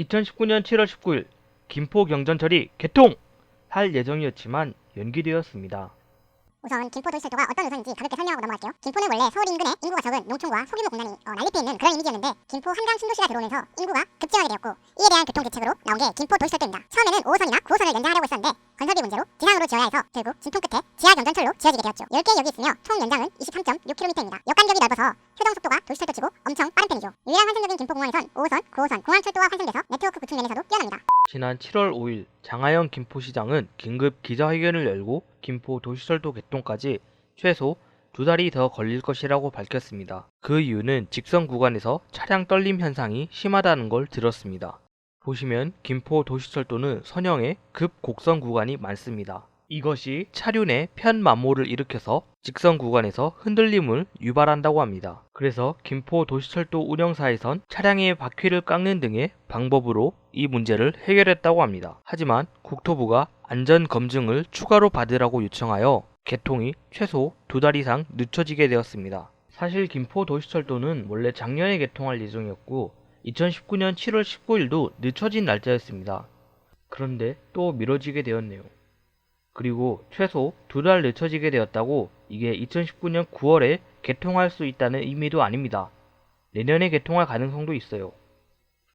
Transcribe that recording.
2019년 7월 19일 김포 경전철이 개통! 할 예정이었지만 연기되었습니다. 우선 김포 도시철도가 어떤 노선인지 가볍게 설명하고 넘어갈게요. 김포는 원래 서울 인근에 인구가 적은 농촌과 소규모 공단이 어, 난립해 있는 그런 이미지였는데 김포 한강 신도시가 들어오면서 인구가 급증하게 되었고 이에 대한 교통 대책으로 나온 게 김포 도시철도입니다. 처음에는 5호선이나 9호선을 연장하려고 했었는데 건설비 문제로 지상으로 지어야 해서 결국 진통 끝에 지하 경전철로 지어지게 되었죠. 10개 역이 있으며 총 연장은 23.6km입니다. 역 간격이 넓어서 효정 속도가 도시철도 치고 엄청 빠른 편이죠. 유일한 환승적인 김포공항에선 5호선, 9호선, 공항철도가 환승돼서 네트워크 구축 면에서도 뛰어납니다. 지난 7월 5일 장하영 김포시장은 긴급 기자회견을 열고 김포 도시철도 개통까지 최소 두 달이 더 걸릴 것이라고 밝혔습니다. 그 이유는 직선 구간에서 차량 떨림 현상이 심하다는 걸 들었습니다. 보시면 김포 도시철도는 선형의 급 곡선 구간이 많습니다. 이것이 차륜의 편마모를 일으켜서 직선 구간에서 흔들림을 유발한다고 합니다. 그래서 김포 도시철도 운영사에선 차량의 바퀴를 깎는 등의 방법으로 이 문제를 해결했다고 합니다. 하지만 국토부가 안전 검증을 추가로 받으라고 요청하여 개통이 최소 두 달 이상 늦춰지게 되었습니다. 사실 김포 도시철도는 원래 작년에 개통할 예정이었고 2019년 7월 19일도 늦춰진 날짜였습니다. 그런데 또 미뤄지게 되었네요. 그리고 최소 두 달 늦춰지게 되었다고 이게 2019년 9월에 개통할 수 있다는 의미도 아닙니다. 내년에 개통할 가능성도 있어요.